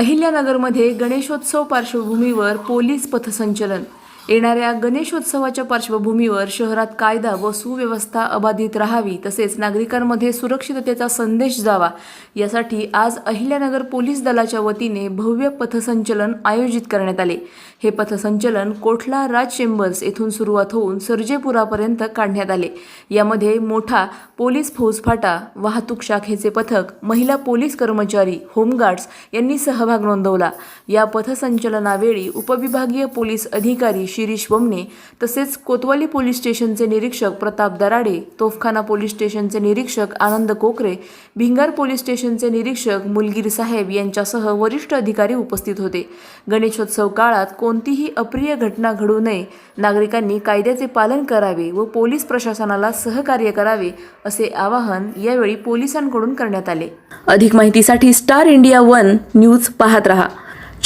अहिल्यानगरमध्ये गणेशोत्सव पार्श्वभूमीवर पोलीस पथसंचलन येणाऱ्या गणेशोत्सवाच्या पार्श्वभूमीवर शहरात कायदा व सुव्यवस्था अबाधित राहावी तसेच नागरिकांमध्ये सुरक्षिततेचा संदेश जावा यासाठी आज अहिल्यानगर पोलीस दलाच्या वतीने भव्य पथसंचलन आयोजित करण्यात आले. हे पथसंचलन कोठला राज चेंबर्स येथून सुरुवात होऊन सर्जेपुरापर्यंत काढण्यात आले. यामध्ये मोठा पोलीस फौजफाटा वाहतूक शाखेचे पथक महिला पोलीस कर्मचारी होमगार्ड्स यांनी सहभाग नोंदवला. या पथसंचलनावेळी उपविभागीय पोलीस अधिकारी शिरीष वमने तसेच कोतवाली पोलीस स्टेशनचे निरीक्षक प्रताप दराडे तोफखाना पोलीस स्टेशनचे निरीक्षक आनंद कोकरे भिंगार पोलीस स्टेशनचे निरीक्षक मुलगीर साहेब यांच्यासह वरिष्ठ अधिकारी उपस्थित होते. गणेशोत्सव काळात कोणतीही अप्रिय घटना घडू नये. नागरिकांनी कायद्याचे पालन करावे व पोलीस प्रशासनाला सहकार्य करावे असे आवाहन यावेळी पोलिसांकडून करण्यात आले. अधिक माहितीसाठी स्टार इंडिया वन न्यूज पाहत रहा.